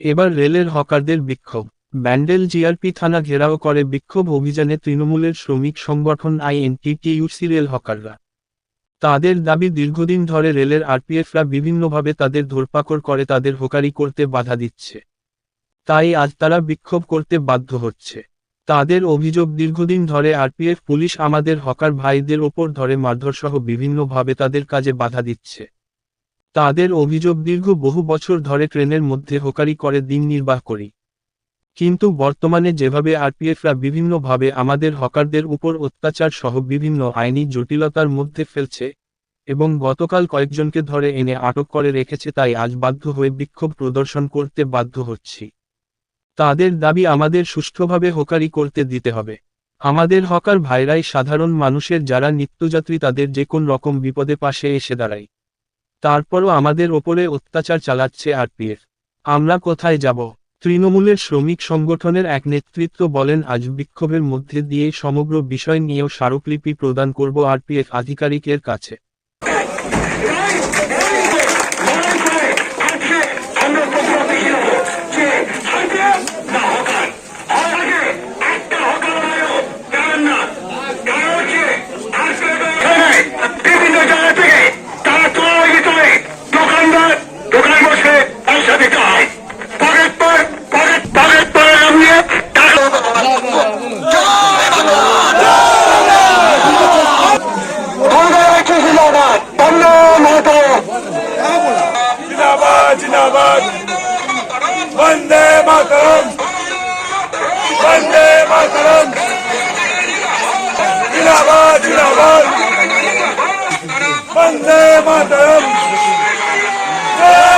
এবার রেলের হকারদের বিক্ষোভ। ব্যান্ডেল জিআরপি থানা ঘেরাও করে বিক্ষোভ অভিযানে তৃণমূলের শ্রমিক সংগঠন আইএনটিটিইউসি রেল হকাররা। তাদের দাবি দীর্ঘদিন ধরে রেলের আরপিএফরা বিভিন্নভাবে তাদের ধরপাকড় করে, তাদের হোকারি করতে বাধা দিচ্ছে। তাই আজ তারা বিক্ষোভ করতে বাধ্য হচ্ছে। তাদের অভিযোগ, দীর্ঘদিন ধরে আরপিএফ পুলিশ আমাদের হকার ভাইদের ওপর ধরে মারধরসহ বিভিন্নভাবে তাদের কাজে বাধা দিচ্ছে। তাদের অভিযোগ দীর্ঘ বহু বছর ধরে ট্রেনের মধ্যে হোকারি করে দিন নির্বাহ করি। কিন্তু বর্তমানে যেভাবে আরপিএফরা বিভিন্নভাবে আমাদের হকারদের উপর অত্যাচার সহ বিভিন্ন আইনি জটিলতার মধ্যে ফেলছে এবং গতকাল কয়েকজনকে ধরে এনে আটক করে রেখেছে তাই আজ বাধ্য হয়ে বিক্ষোভ প্রদর্শন করতে বাধ্য হচ্ছি। তাদের দাবি আমাদের সুষ্ঠুভাবে হোকারি করতে দিতে হবে। আমাদের হকার ভাইরাই সাধারণ মানুষের যারা নিত্যযাত্রী তাদের যে কোন রকম বিপদে পাশে এসে দাঁড়ায়। তারপরও আমাদের ওপরে অত্যাচার চালাচ্ছে আরপিএফ। আমরা কোথায় যাব? তৃণমূলের শ্রমিক সংগঠনের এক নেতৃত্ব বলেন, আজ বিক্ষোভের মধ্যে দিয়ে সমগ্র বিষয় নিয়েও স্মারকলিপি প্রদান করব আরপিএফ আধিকারিকের কাছে বিভিন্ন জায়গা থেকে তারা তোলা করে দোকানদার দোকান বসে পয়সা দিতে হয় পকেট পর পকেট পকেট পরে নামিয়ে টাকা জিন্দাবাদ। বন্দে মাতরম। বন্দে মাতরম। জিন্দাবাদ জিন্দাবাদ। বন্দে মাতরম। জয়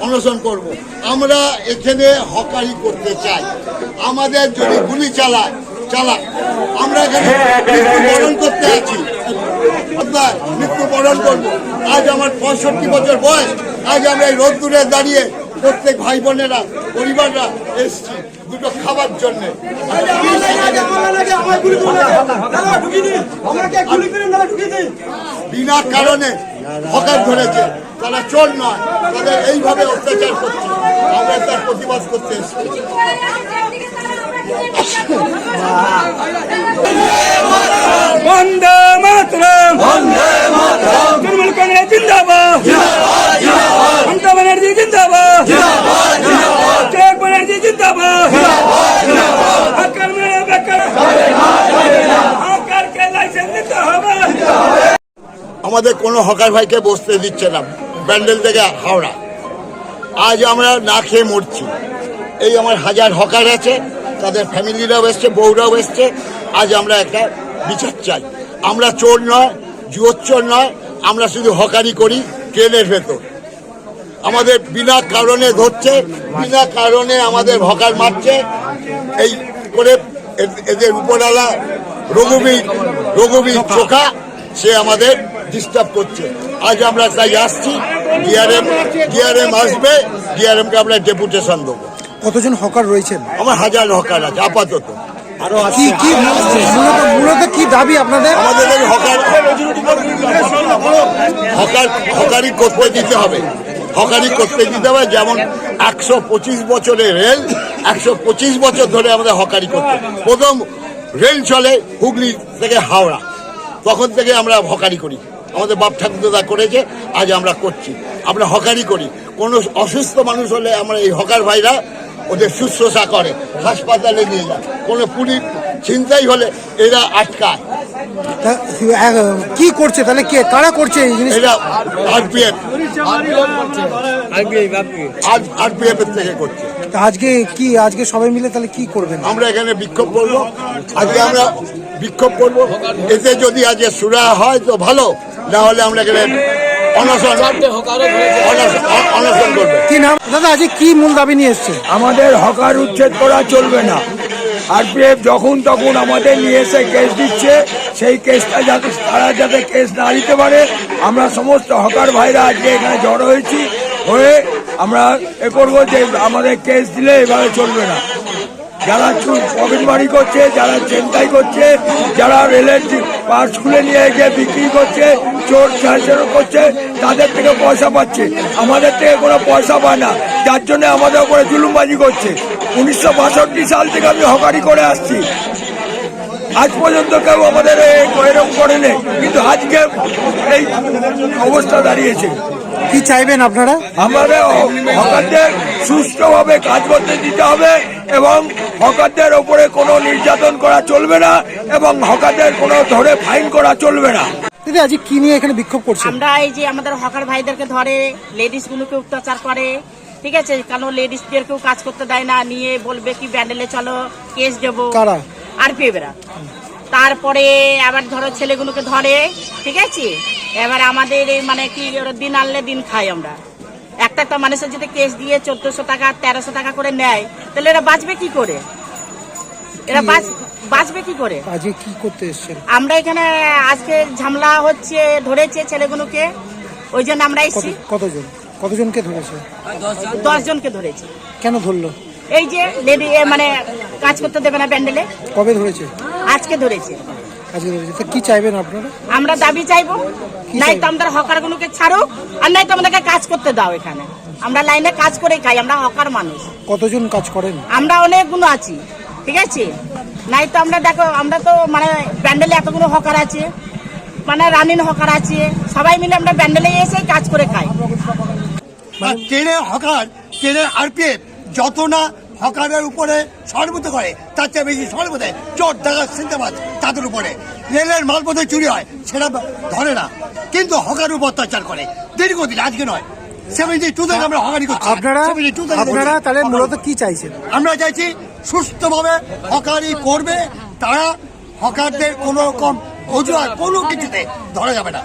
অনশন করব। আমরা এখানে হকারি করতে চাই। আমাদের যদি গুলি চালায় চালাক। আমরা এখানে মৃত্যুবরণ করতে আছি। আপনার মৃত্যুবরণ করব। আজ আমার পঁয়ষট্টি বছর বয়স। আজ আমরা এই রোদ্দুরে দাঁড়িয়ে প্রত্যেক ভাই বোনেরা পরিবাররা এসছি দুটো খাবার জন্যে। বিনা কারণে হকার ধরেছে। তারা চোর নয় তাদের এইভাবে অত্যাচার করছে। আমরা তার প্রতিবাদ করতে ব্যানার্জি লাইসেন্স দিতে হবে। আমাদের কোনো হকার ভাইকে বসতে দিচ্ছে না। ব্যান্ডেল থেকে হাওড়া। আজ আমরা না খেয়ে মরছি। এই আমার হাজার হকার আছে, তাদের ফ্যামিলিরাও এসছে, বউরাও এসছে। আজ আমরা একটা বিচার চাই। আমরা চোর নয় জুয়োর চোর নয়, আমরা শুধু হকারি করি, ট্রেনের ভেতর। আমাদের বিনা কারণে ধরছে, বিনা কারণে আমাদের হকার মারছে। এই করে এদের উপরালা রঘুবীর রঘুবীর চোখা, সে আমাদের ডিস্টার্ব করছে। আজ আমরা তাই আসছি ডিআরএম ডিআরএম আসবে ডিআরএমকে আমরা ডেপুটেশন দেবো। কতজন হকার রয়েছেন? আমার হাজার হকার আছে আপাতত। কি কি মূলত মূলত কি দাবি আপনাদের? আমাদের হকার হকার হকারি করতে দিতে হবে। হকারি করতে দিতে হবে যেমন একশো পঁচিশ বছরের রেল একশো পঁচিশ বছর ধরে আমাদের হকারি করতে প্রথম রেল চলে হুগলি থেকে হাওড়া তখন থেকে আমরা হকারি করি। আমাদের বাপ ঠাকুরদা করেছে আজ আমরা করছি। আমরা হকারি করি। কোনো অসুস্থ মানুষ হলে আমরা এই হকার ভাইরা ওদের শুশ্রূষা করে হাসপাতালে নিয়ে যায়। কোনো পুলিশ চিন্তাই হলে এরা আটকায়। কি করছে? তাহলে কে কারা করছে এই জিনিস এটা আরপিএফ। আরপিএফ এর থেকে করছে। আজকে কি আজকে সবাই মিলে তাহলে কি করবেন? আমরা এখানে বিক্ষোভ করব। আজকে আমরা বিক্ষোভ করব। এতে যদি আজকে সুরা হয় তো ভালো না হলে আমরা এখানে অনশন অনশন- অনশন করব। কি নাম? দাদা আজকে কি মূল দাবি নিয়ে এসছে? আমাদের হকার উচ্ছেদ করা চলবে না। আরপিএফ যখন তখন আমাদের নিয়ে এসে কেস দিচ্ছে, সেই কেসটা যাতে, তারা যাতে কেস না দিতে পারে, আমরা সমস্ত হকার ভাইরা আজকে এখানে জড়ো হয়েছি, হয়ে আমরা এ করব যে আমাদের কেস দিলে এভাবে চলবে না। যারা পকেট বাড়ি করছে, যারা চেন্তাই করছে, যারা রেলের পার্স খুলে নিয়ে গিয়ে বিক্রি করছে, চোর ছাড়ছাড় করছে, তাদের থেকে পয়সা পাচ্ছে। আমাদের থেকে কোনো পয়সা পায় না। যার জন্য আমাদের উপরে জুলুমবাজি করছে। উনিশশো বাষট্টি সাল থেকে আমি হকারি করে আসছি। আজ পর্যন্ত কেউ আমাদের এরকম করেনি কিন্তু আজকে এই অবস্থা দাঁড়িয়েছে। কি চাইবেন আপনারা? আমাদের হকারদের সুষ্ঠুভাবে কাজ করতে দিতে হবে এবং হকারদের ওপরে কোনো নির্যাতন করা চলবে না এবং হকারদের কোনো ধরে ফাইন করা চলবে না। দিদি আজকে কি নিয়ে এখানে বিক্ষোভ করছেন? আমরা এই যে আমাদের হকার ভাইদেরকে ধরে লেডিস গুলোকে অত্যাচার করে ঠিক আছে কারণ লেডিসদেরকেও কাজ করতে দেয় না নিয়ে বলবে কি ব্যান্ডেলে চলো কেস দেবো। কারা? আর পেবেরা তারপরে আবার ধরো ছেলেগুলোকে ধরে ঠিক আছে? এবার আমাদের এই মানে কি ওরা দিন আনলে দিন খাই আমরা। একটা একটা মানুষের যদি কেস দিয়ে চোদ্দশো টাকা তেরোশো টাকা করে নেয় তাহলে এরা বাঁচবে কি করে? এরা বাঁচ- বাঁচবে কি করে? আজকে কি করতে এসছেন? আমরা এখানে আজকে ঝামলা হচ্ছে ধরেছে ছেলেগুলোকে ওই জন্য আমরা এসেছি। কতজন? কতজনকে ধরেছে? দশ জনকে ধরেছি। কেন ধরলো? এই যে লেডি মানে কাজ করতে দেবে না প্যান্ডেলে। কবে ধরেছে? আজকে ধরেছে। আজকে ধরেছে। তা কি চাইবেন আপনারা? আমরা দাবি চাইব নাই তো? আমাদের হকারগুলোকে ছাড়ো আর নাই তো আমাদেরকে কাজ করতে দাও এখানে। আমরা লাইনে কাজ করে খাই আমরা হকার মানুষ। কতজন কাজ করেন? আমরা অনেকগুলো আছি ঠিক আছে? নাই তো আমরা দেখো আমরা তো মানে ব্যান্ডেলে এতগুলো হকার আছে। মানে রানিন হকার আছে সবাই মিলে আমরা ব্যান্ডেলে এসে কাজ করে খাই। আর ট্রেনের হকার ট্রেনের আরপিএফ যত না হকারের উপরে সর্বত করে তার চেয়ে বেশি সর্বত চোর ডাকা সিন্দাবাদ তাদের উপরে। রেলের মালপত্র চুরি হয় সেটা ধরে না। কিন্তু হকার উপর অত্যাচার করে। দীর্ঘদিন আজকে নয়। সেভেন্টি টু থেকে আমরা হকারি করছি। আপনারা 72 থেকে আপনারা তাহলে মূলত কি চাইছেন? আমরা চাইছি সুস্থভাবে হকারি করবে। তারা হকারদের কোনো রকম অজুহাত কোনো কিছুতে ধরা যাবে না।